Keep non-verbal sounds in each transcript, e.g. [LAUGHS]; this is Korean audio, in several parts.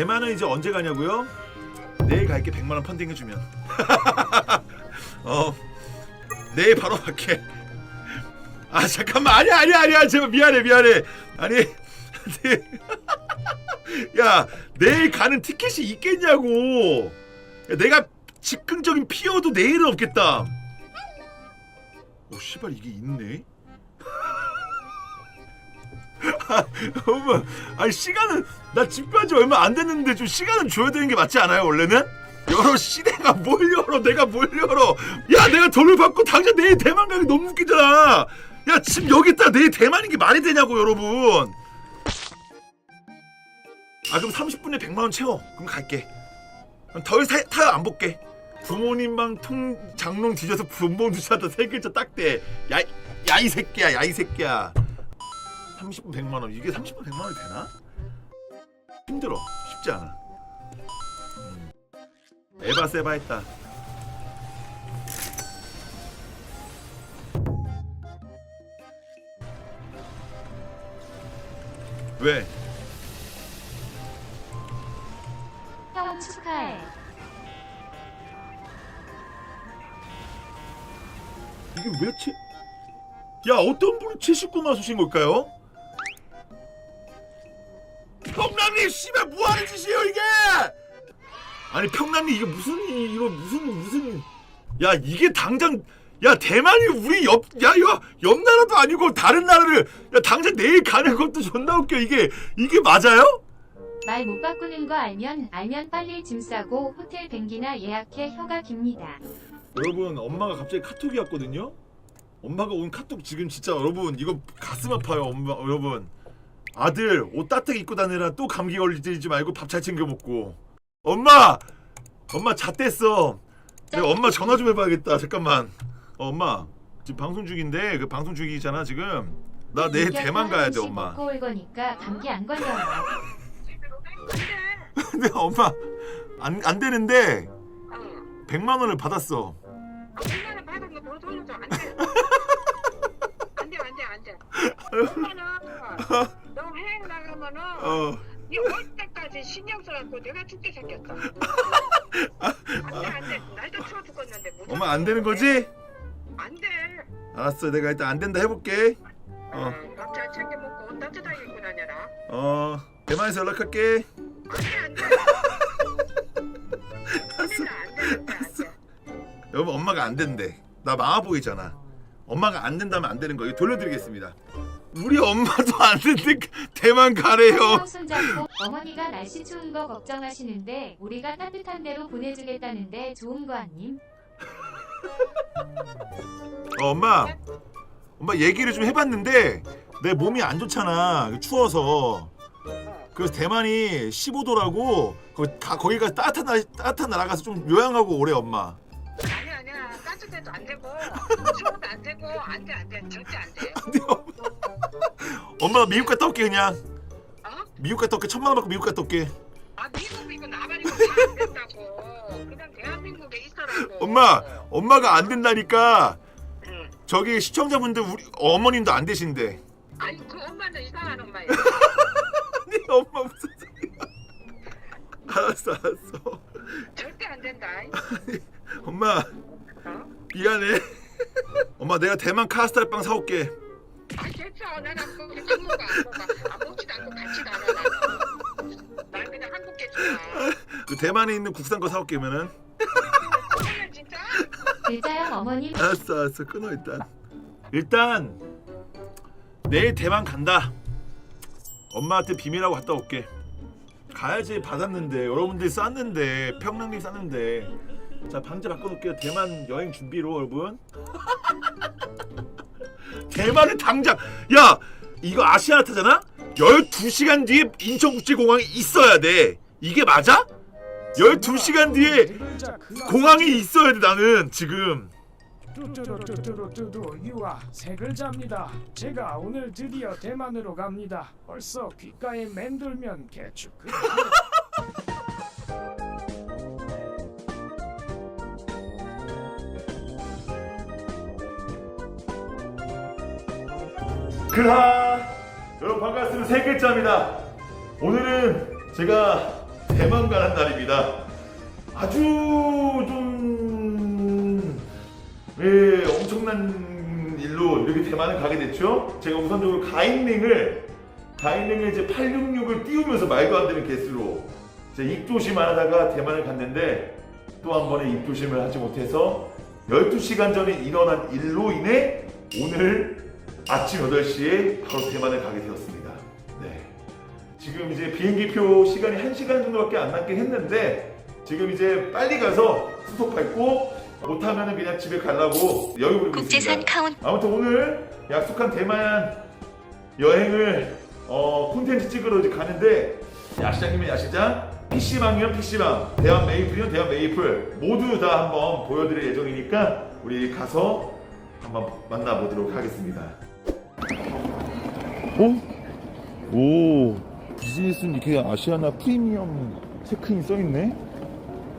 대만은 이제 언제 가냐고요? 내일 갈게 100만 원 펀딩 해주면. [LAUGHS] 어 내일 바로 갈게. 아 잠깐만. 아니야 아니야 아니야. 제발 미안해 미안해. 아니. [LAUGHS] 야 내일 가는 티켓이 있겠냐고. 야, 내가 즉흥적인 피어도 내일은 없겠다. 오 씨발 이게 있네 [LAUGHS] 아, 엄마 아니 시간은 나 집간 지 얼마 안 됐는데 좀 시간은 줘야 되는 게 맞지 않아요 원래는? 열어 시대가 뭘 열어 내가 뭘 열어. 야 내가 돈을 받고 당장 내일 대만 가기 너무 웃기잖아. 야 지금 여기 있다 내일 대만인 게 말이 되냐고 여러분. 아 그럼 30분에 100만 원 채워. 그럼 갈게. 그럼 더 타요 안 볼게. 부모님 방통 장롱 뒤져서 분봉 주차다 세 글자 딱대. 야야 이 새끼야 야 이 새끼야 30분 100만 원 이게 30분 100만 원이 되나? 힘들어 쉽지 않아 음. 에바 세바 했다 왜? 형 축하해. 이게 왜 채? 야 어떤 분이 79만 쏘신 걸까요? 평남님 씨발 뭐 하는 짓이에요 이게? 아니 평남님 이게 무슨 이- 이거 무슨 무슨 야 이게 당장 야 대만이 우리 옆야 이거 옆 나라도 아니고 다른 나라를 야 당장 내일 가는 것도 존나 웃겨 이게 이게 맞아요? 말 못 바꾸는 거 알면 알면 빨리 짐 싸고 호텔 뱅기나 예약해 혀가 깁니다. 여러분 엄마가 갑자기 카톡이 왔거든요. 엄마가 온 카톡 지금 진짜 여러분 이거 가슴 아파요 엄마 여러분 아들 옷 따뜻하게 입고 다니라 또 감기 걸리지 말고 밥 잘 챙겨 먹고 엄마 엄마 잣됐어 내가 엄마 전화 좀 해봐야겠다 잠깐만 어, 엄마 지금 방송 중인데 그 방송 중이잖아 지금 나 내일 이겨서 대만 가야 돼 엄마 먹고 올 거니까 감기 안 걸려요. [LAUGHS] 근데 엄마 안, 안 되는데 어. 100만 원을 받았어 아, 얼마나 받은 거 보여줘. 안 돼. [LAUGHS] 안 돼, 안 돼, 안 돼. 엄마는 [LAUGHS] 나가면은 어 이올 때까지 신경 써갖고 내가 죽게 생겼어. [LAUGHS] 안 돼, 안 돼. 날도 추워 무조건 엄마 안 되는 거지? 안 돼. 알았어 내가 일단 안 된다 해볼게 어. 어. 밥잘 챙겨 먹고 옷 따뜻하게 입고 다녀라. 어 대만에서 연락할게 안 돼, 안 돼. [LAUGHS] 안 된다, 안 돼, 안 돼, 안 돼. 여러분 엄마가 안 된대 나 망아 보이잖아 엄마가 안 된다면 안 되는 거 이거 돌려드리겠습니다 우리 엄마도 안 된대 대만 가래요. 어머니가 날씨 추운 거 걱정하시는데 우리가 따뜻한 데로 보내주겠다는데 좋은 거 아님? 어, 엄마. 엄마 얘기를 좀 해봤는데 내 몸이 안 좋잖아. 추워서. 그래서 대만이 15도라고 거기 가, 거기가 따뜻한 나 따뜻한 나라 가서 좀 요양하고 오래 엄마 아니야. 따뜻해도 안 되고 [LAUGHS] 추워도 안 되고 안 돼, 안 돼. 절대 안 돼. 엄마 미국 갔다 올게 그냥 어? 미국 갔다 올게 천만 원 받고 미국 갔다 올게 아 미국 이거 나발이고 다안 된다고. 그냥 대한민국에 있어라고. 엄마 엄마가 안 된다니까 응. 저기 시청자분들 우리 어머님도 안 되신대 아니 그 엄마는 이상한 엄마야. 아니 [LAUGHS] 엄마 무슨 소리야 알았어 알았어 절대 안 된다. 엄마 어? 미안해. [LAUGHS] 엄마 내가 대만 카스테라빵 사올게. 아 먹어. 안 먹어. 안 먹지도 않고 같지도 않아 나는. 난 그냥 좋아. 그 대만에 있는 국산 거 사올게 그러면은. 그러면 진짜? 글자형 어머님 알았어 알았어. 끊어 일단. 일단 내일 대만 간다. 엄마한테 비밀하고 갔다 올게. 가야지 받았는데. 여러분들이 쌌는데 평양님 쌌는데 자 방제 바꿔놓을게요 대만 여행 준비로 여러분 [LAUGHS] 대만에 당장 야 이거 아시아나타잖아 12시간 뒤에 인천국제공항에 있어야 돼 이게 맞아? 12시간 뒤에 공항에 있어야 돼 나는 지금 뚜뚜루뚜뚜루뚜뚜 유아 세 글자입니다. 제가 오늘 드디어 대만으로 갑니다. 벌써 귓가에 맴돌면 개축. [LAUGHS] 그하 여러분 반갑습니다 세 글자입니다 오늘은 제가 대만 가는 날입니다. 아주 좀 예, 엄청난 일로 이렇게 대만을 가게 됐죠. 제가 우선적으로 가인링을 가인링을 이제 866을 띄우면서 말도 안 되는 개수로 제 입조심 안 하다가 대만을 갔는데 또 한 번의 입조심을 하지 못해서 12시간 전에 일어난 일로 인해 오늘 아침 8시에 바로 대만을 가게 되었습니다. 네. 지금 이제 비행기표 시간이 1시간 정도밖에 안 남긴 했는데 지금 이제 빨리 가서 수속 밟고 못하면은 그냥 집에 가려고 여유 부리고 국제선 있습니다. 카운트 아무튼 오늘 약속한 대만 여행을 어 콘텐츠 찍으러 이제 가는데 야시장이면 야시장, PC방이면 PC방, 대한 메이플이면 대한 메이플 모두 다 한번 보여드릴 예정이니까 우리 가서 한번 만나보도록 하겠습니다. 어? 오 비즈니스는 이렇게 아시아나 프리미엄 체크인 써있네?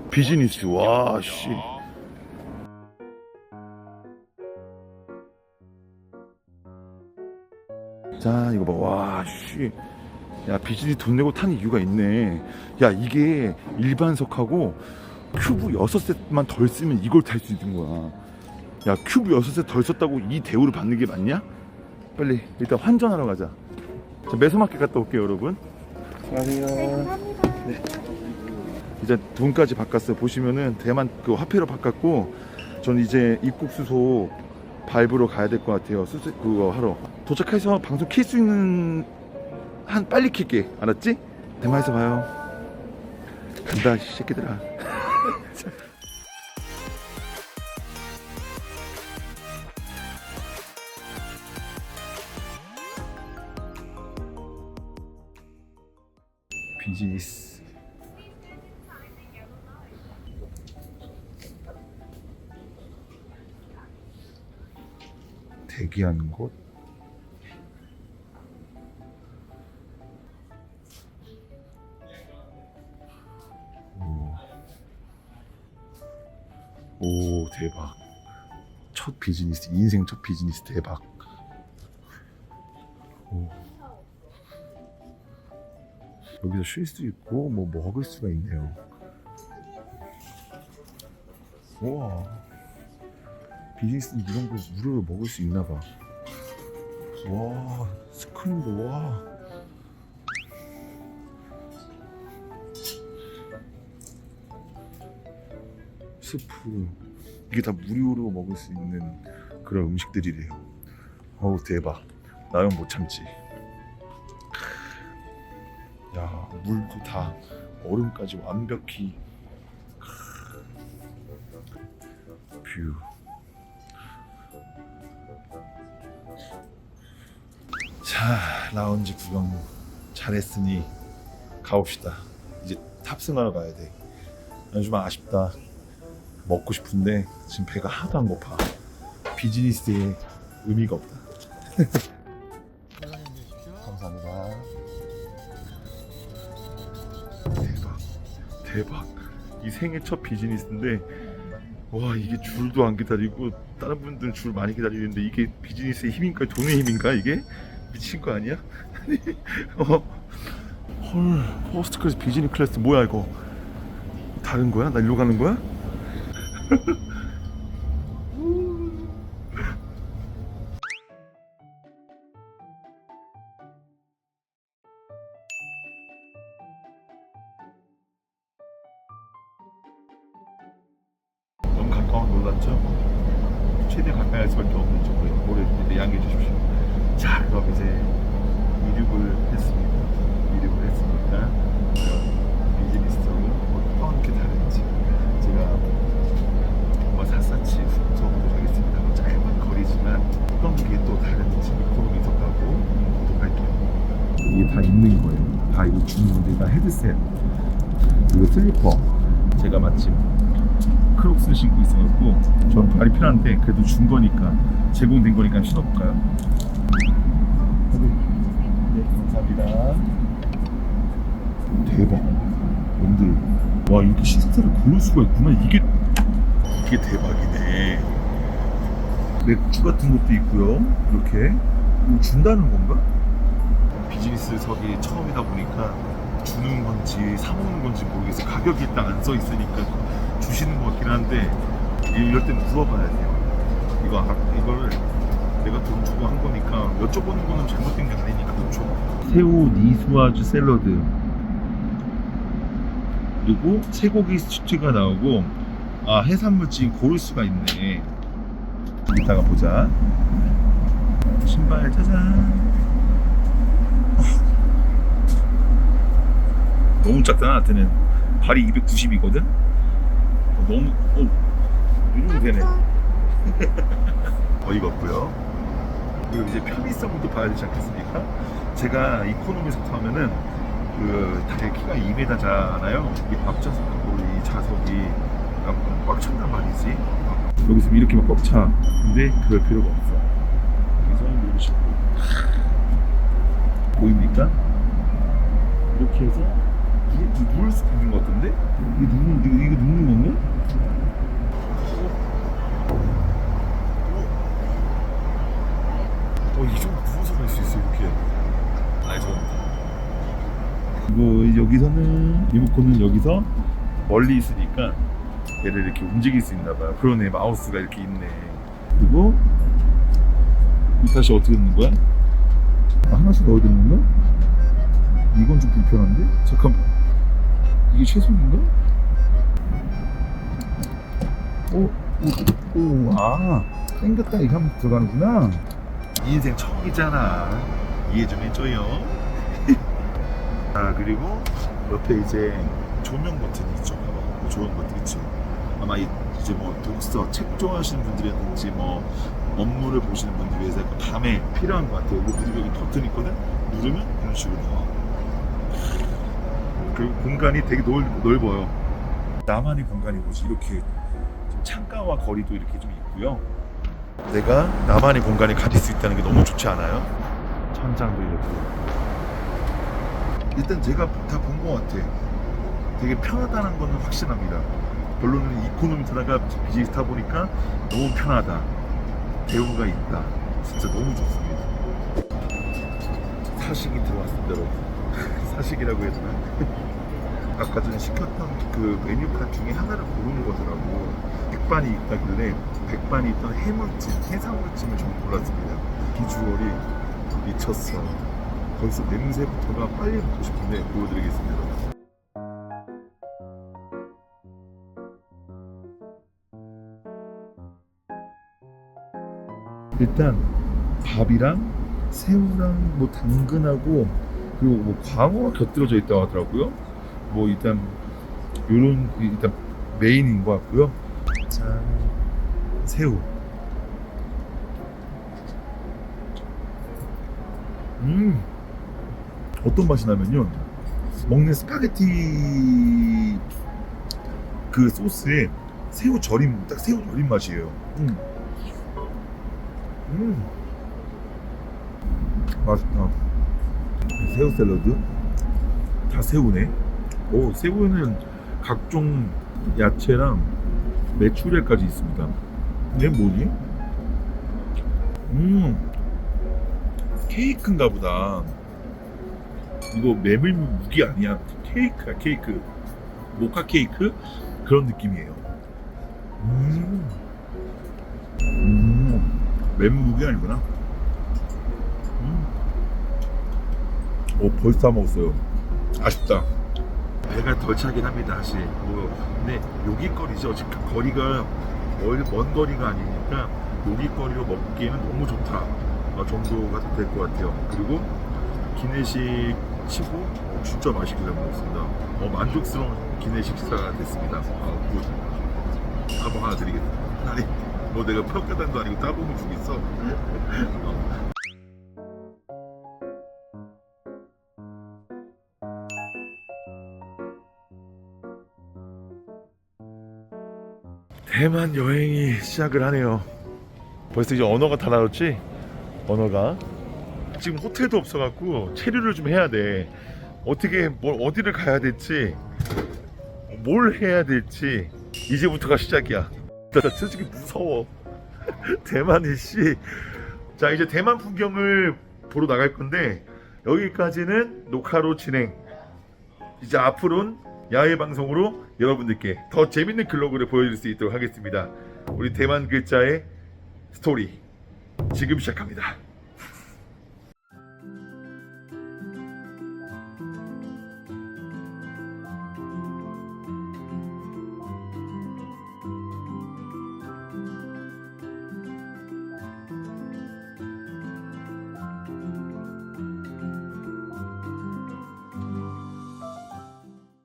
비즈니스 와 씨. 자 이거 봐와 씨. 야 비즈니스 돈 내고 탄 이유가 있네 야 이게 일반석하고 큐브 6셋만 덜 쓰면 이걸 탈 수 있는 거야 야 큐브 6셋 덜 썼다고 이 대우를 받는 게 맞냐? 빨리 일단 환전하러 가자. 자, 매소마켓 갔다 올게요 여러분. 안녕하세요. 네. 이제 돈까지 바꿨어요. 보시면은 대만 그 화폐로 바꿨고 전 이제 입국 수소 밟으러 가야 될 것 같아요. 수수 그거 하러. 도착해서 방송 킬 수 있는 한 빨리 킬게. 알았지? 대만에서 봐요. 간다 이 새끼들아 비즈니스 대기하는 곳? 오. 오 대박. 첫 비즈니스 인생 첫 비즈니스 대박 여기서 쉴 수 있고 뭐 먹을 수가 있네요 우와 비즈니스는 이런 거 무료로 먹을 수 있나 봐. 와, 스크린도 와. 스프 이게 다 무료로 먹을 수 있는 그런 음식들이래요. 어우 대박. 나영 못 참지. 물도 다 얼음까지 완벽히. 뷰. 자 라운지 구경 잘했으니 가봅시다. 이제 탑승하러 가야 돼. 요즘 아쉽다. 먹고 싶은데 지금 배가 하나도 안 고파. 비즈니스의 의미가 없다 [LAUGHS] 대박 이 생애 첫 비즈니스인데 와 이게 줄도 안 기다리고 다른 분들은 줄 많이 기다리는데 이게 비즈니스의 힘인가 돈의 힘인가 이게 미친 거 아니야? [LAUGHS] 어? 헐 퍼스트 클래스 비즈니스 클래스 뭐야 이거 다른 거야? 나 일로 가는 거야? [LAUGHS] 헤드셋 그리고 슬리퍼. 제가 마침 크록스를 신고 있어갖고 전 발이 편한데 그래도 준 거니까 제공된 거니까 신어볼까요? 네 감사합니다. 대박. 여러분들. 와 이렇게 시스템을 고를 수가 있구나. 이게 이게 대박이네. 맥주 같은 것도 있고요. 이렇게. 준다는 건가? 비즈니스석이 처음이다 보니까 주는 건지 사먹는 건지 모르겠어요. 가격이 일단 안 써 있으니까 주시는 것 같긴 한데 이럴 땐 물어봐야 돼요. 이거 아, 이거를 내가 돈 주고 한 거니까 여쭤보는 거는 잘못된 게 아니니까 그렇죠. 새우 니수아주 샐러드 그리고 쇠고기 스튜가 나오고 아 해산물찌 고를 수가 있네. 이따가 보자. 신발 짜잔. 너무 작다 나한테는 발이 290이거든. 너무 어 이러면 되네. [LAUGHS] 어이가 없고요. 그리고 이제 편의성도 봐야 되지 않겠습니까? 제가 이코노미에서 타면은 그 다리 키가 2m잖아요. 이 앞좌석하고 이 좌석이 꽉- 꽉 찬단 말이지. 여기서 이렇게만 꽉 차. 근데 그럴 필요가 없어. 여기서 이렇게 보입니까? 이렇게 해서 누, 누울 수 있는 것 같은데? 이거 누는 이거, 이거 누는 건가? 어, 이 정도 누워서 갈 수 있어 이렇게. 아, 죄송합니다. 이거 여기서는 리모컨은 여기서 멀리 있으니까 얘를 이렇게 움직일 수 있나 봐요. 그러네 마우스가 이렇게 있네. 그리고 이 다시 어떻게 넣는 거야? 아, 하나씩 넣어야 되는 건가? 이건 좀 불편한데? 잠깐 이게 최선인가? 오, 오, 오, 아 땡겼다 이거 하면 들어가는구나. 인생 처음이잖아. 이해 좀 해줘요. [LAUGHS] 아 그리고 옆에 이제 조명 버튼이 있죠. 봐봐. 조명 버튼 있지. 아마 이- 이제 뭐 독서, 책 좋아하시는 분들이라든지 뭐 업무를 보시는 분들 위해서 약간 밤에 필요한 것 같아요. 그리고 여기 버튼 있거든. 누르면 이런 식으로 나와. 그리고 공간이 되게 넓, 넓어요. 나만의 공간이 뭐지? 이렇게 좀 창가와 거리도 이렇게 좀 있고요. 내가 나만의 공간을 가질 수 있다는 게 너무 좋지 않아요? 천장도 이렇게. 일단 제가 다 본 것 같아. 되게 편하다는 거는 확실합니다. 별로는 이코노미 타다가 비즈니스 타 보니까 너무 편하다. 대우가 있다. 진짜 너무 좋습니다. 사식이 들어왔습니다, 여러분. 사식이라고 해야 되나? [LAUGHS] 아까 전에 시켰던 그 메뉴판 중에 하나를 고르는 거더라고. 백반이 있다길래 백반이 있던 해물찜, 해산물찜을 좀 골랐습니다. 비주얼이 미쳤어. 벌써 냄새부터가 빨리 먹고 싶은데 보여드리겠습니다. 일단 밥이랑 새우랑 뭐 당근하고 그리고 뭐 광어가 곁들여져 있다고 하더라고요. 뭐 일단 요런 일단 메인인 것 같고요. 자 새우. 음 어떤 맛이 나면요 먹는 스파게티 그 소스에 새우 절임 딱 새우 절임 맛이에요. 음. 음. 맛있다. 새우 샐러드. 다 새우네. 오, 새우에는 각종 야채랑 메추리알까지 있습니다. 얘 뭐지? 음. 케이크인가 보다. 이거 메밀묵이 아니야. 케이크야, 케이크. 모카 케이크? 그런 느낌이에요. 음. 음. 메밀묵이 아니구나. 음. 오, 벌써 다 먹었어요. 아쉽다. 배가 덜 차긴 합니다, 사실. 뭐, 근데 요깃거리죠. 지금 거리가 멀, 먼 거리가 아니니까 요깃거리로 먹기에는 너무 좋다. 어, 정도가 될 것 같아요. 그리고 기내식 치고 어, 진짜 맛있게 잘 먹었습니다. 어, 만족스러운 기내식 식사가 됐습니다. 어, 굿. 따봉 하나 드리겠습니다. 아니, 뭐 내가 평가단도 아니고 따봉을 주겠어. 어. 대만 여행이 시작을 하네요. 벌써 이제 언어가 다 나왔지? 언어가 지금 호텔도 없어갖고 체류를 좀 해야 돼. 어떻게 뭘 어디를 가야 될지 뭘 해야 될지 이제부터가 시작이야. 나 솔직히 무서워. [LAUGHS] 대만이 씨. 자 이제 대만 풍경을 보러 나갈 건데 여기까지는 녹화로 진행. 이제 앞으로는 야외 방송으로 여러분들께 더 재밌는 글로그를 보여줄 수 있도록 하겠습니다. 우리 대만 글자의 스토리 지금 시작합니다.